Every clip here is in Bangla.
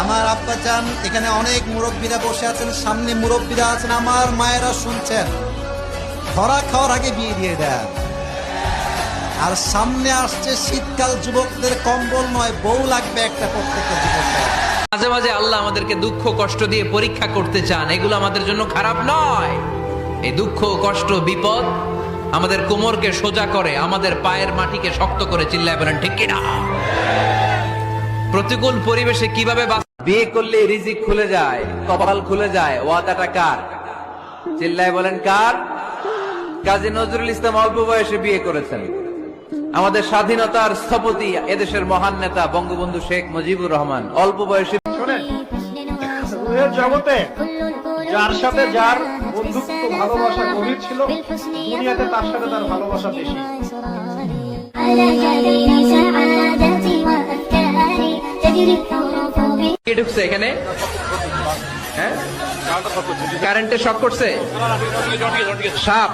আমার আব্বা চান, এখানে অনেক মুরব্বীরা বসে আছেন, সামনে মুরব্বীরা আছেন, আমার মায়েরা শুনছেন। ধরা খাওয়ার আগে বিয়ে দিয়ে দেন। আর সামনে আসছে শীতকাল যুবকদের কম্বল নয়, বউ লাগবে একটা প্রত্যেকটা যুবকের। মাঝে মাঝে আল্লাহ আমাদেরকে দুঃখ কষ্ট দিয়ে পরীক্ষা করতে চান, এগুলো আমাদের জন্য খারাপ নয়। এই দুঃখ কষ্ট, বিপদ আমাদের কোমরকে সোজা করে, আমাদের পায়ের মাটিকে শক্ত করে চিল্লায় বলেন, ঠিক কিনা? প্রতিকূল পরিবেশে কীভাবে বিয়ে করলে রিজিক খুলে যায় কপাল খুলে যায় ওয়াদাটা কার চিল্লায় বলেন কার কাজী নজরুল ইসলাম অল্প বয়সে বিয়ে করেছেন আমাদের স্বাধীনতার স্থপতি এদেশের মহান নেতা বঙ্গবন্ধু শেখ মুজিবুর রহমান অল্প বয়সে শোনেন রুহের জগতে যার সাথে যার বন্ধুত্ব ভালোবাসা গভীর ছিল দুনিয়াতে তার সাথে তার ভালোবাসা বেশি على جبين سعادتي وأفكاري تجري الحروف بي ঢুকছে এখানে? হ্যাঁ? কারেন্টের শক করছে? সাপ।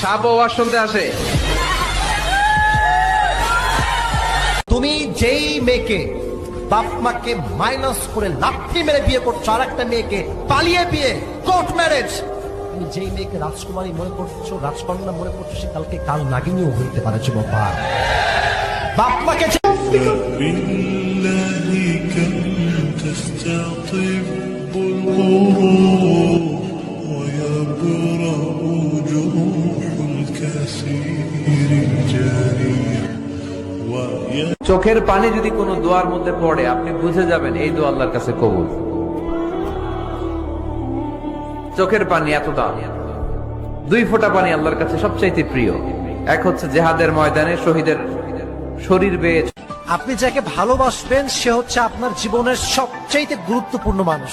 সাপ শুনতে আসে। তুমি যেই মেয়েকে বাপ মাকে মাইনাস করে লাঠি মেরে বিয়ে করছ আর একটা মেয়েকে পালিয়ে বিয়ে কোর্ট ম্যারেজ তুমি যেই মেয়েকে রাজকুমারী মনে করছ রাজকন্যা মনে করছ সে কালকে কাল নাগিনীও হইতে পারে যুবক বাপ মাকে تستطيب الغروب ويبرأ جروح الكثير الجريح ويا চোখের পানি যদি কোনো দোয়ার মধ্যে পড়ে আপনি বুঝে যাবেন এই দোয়া আল্লাহর কাছে কবুল চোখের পানি এত দাম দুই ফোঁটা পানি আল্লাহর কাছে সবচাইতে প্রিয় এক হচ্ছে জেহাদের ময়দানে শহীদের শরীর বেয়ে আপনি যাকে ভালোবাসবেন সে হচ্ছে আপনার জীবনের সবচাইতে গুরুত্বপূর্ণ মানুষ।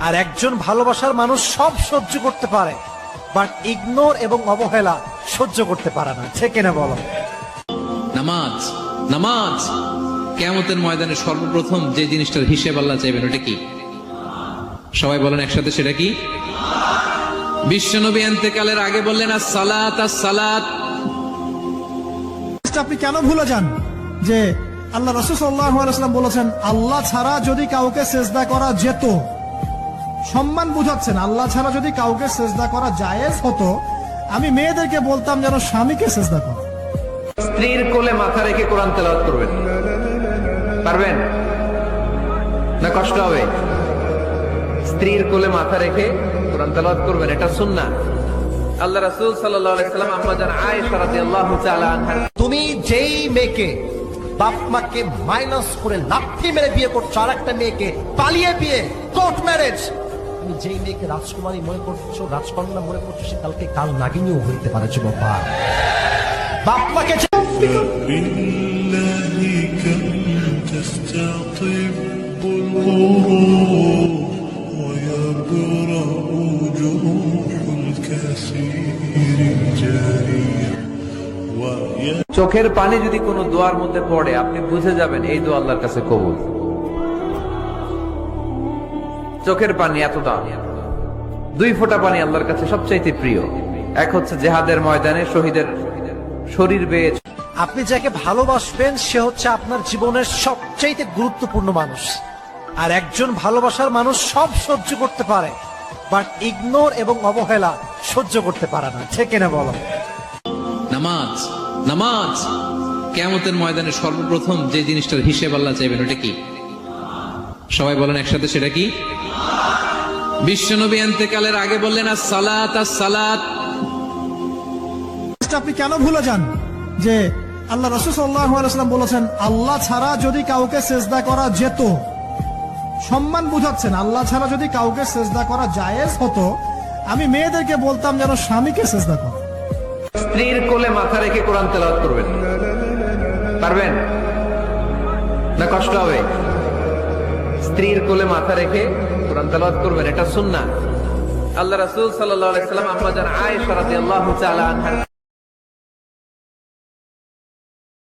আর একজন ভালোবাসার মানুষ সব সহ্য করতে পারে বাট ইগনোর এবং অবহেলা সহ্য করতে পারে না। ঠিক না বলো? নামাজ নামাজ! কেমতের ময়দানে সর্বপ্রথম যে জিনিসটার হিসেব আল্লাহ চাইবেন ওটা কি? সবাই বলেন একসাথে সেটা কি? বিশ্ব বিশ্বনবী এন্তেকালের আগে বললেন আর সালাত আর সালাত আপনি কেন ভুলে যান যে আল্লাহ রসুল সাল্লাম বলেছেন আল্লাহ ছাড়া যদি কাউকে সেজদা করা যেত সম্মান বুঝাচ্ছেন আল্লাহ ছাড়া যদি কাউকে সেজদা করা জায়েজ হতো আমি মেয়েদেরকে বলতাম যেন স্বামীকে সেজদা করো। স্ত্রীর কোলে মাথা রেখে কোরআন তেলাওয়াত করবেন। পারবেন? না কষ্ট হবে? স্ত্রীর কোলে মাথা রেখে কোরআন তেলাওয়াত করবেন এটা সুন্নাহ। আল্লাহ রাসূল সাল্লাল্লাহু আলাইহি সাল্লাম আম্মা জান আয়েশা রাদিয়াল্লাহু তাআলা আনহা। তুমি যেই মেয়েকে বাপ মাকে মাইনাস করে লাঠি মেরে বিয়ে করছো আর একটা মেয়েকে পালিয়ে বিয়ে কোর্ট ম্যারেজ তুমি যেই মেয়েকে রাজকুমারী মনে করছো রাজকন্যা মনে করছো সে কালকে কাল নাগিনীও হইতে পারে যুবক ভাই। বাপ মাকে যে- بالله كم تستطيب الغروب ويبرأ جروح الكثير الجريح ويا চোখের পানি যদি কোনো দোয়ার মধ্যে পড়ে, আপনি বুঝে যাবেন এই দোয়া আল্লাহর কাছে কবুল। চোখের পানি এত দাম দুই ফোঁটা পানি আল্লাহর কাছে সবচাইতে প্রিয়। এক হচ্ছে জেহাদের ময়দানে শহীদের শরীর বেয়ে আপনি যাকে ভালোবাসবেন, সে হচ্ছে আপনার জীবনের সবচাইতে গুরুত্বপূর্ণ মানুষ। আর একজন ভালোবাসার মানুষ সব সহ্য করতে পারে, বাট ইগনোর এবং অবহেলা সহ্য করতে পারে না। ঠিক না বলো? নামাজ নামাজ। কেমতের ময়দানে সর্বপ্রথম যে জিনিসটার হিসেব আল্লাহ চাইবেন, ওটা কি? সবাই বলেন একসাথে, সেটা কি? আগে বললেন আর সালাত আর সালাত আপনি কেন ভুলে যান? যে আল্লাহ বলেছেন, আল্লাহ ছাড়া যদি কাউকে সেজদা করা যেত। সম্মান বুঝাচ্ছেন, আল্লাহ ছাড়া যদি কাউকে সেজদা করা জায়েজ হতো, আমি মেয়েদেরকে বলতাম যেন স্বামীকে সেজদা করো। স্ত্রীর কোলে মাথা রেখে কোরআন তেলাওয়াত করবেন। পারবেন? না কষ্ট হবে? স্ত্রীর কোলে মাথা রেখে কোরআন তেলাওয়াত করবেন, এটা সুন্নাহ। আল্লাহ রাসূল সাল্লাম আয়েশা রাদিয়াল্লাহু তাআলা আনহা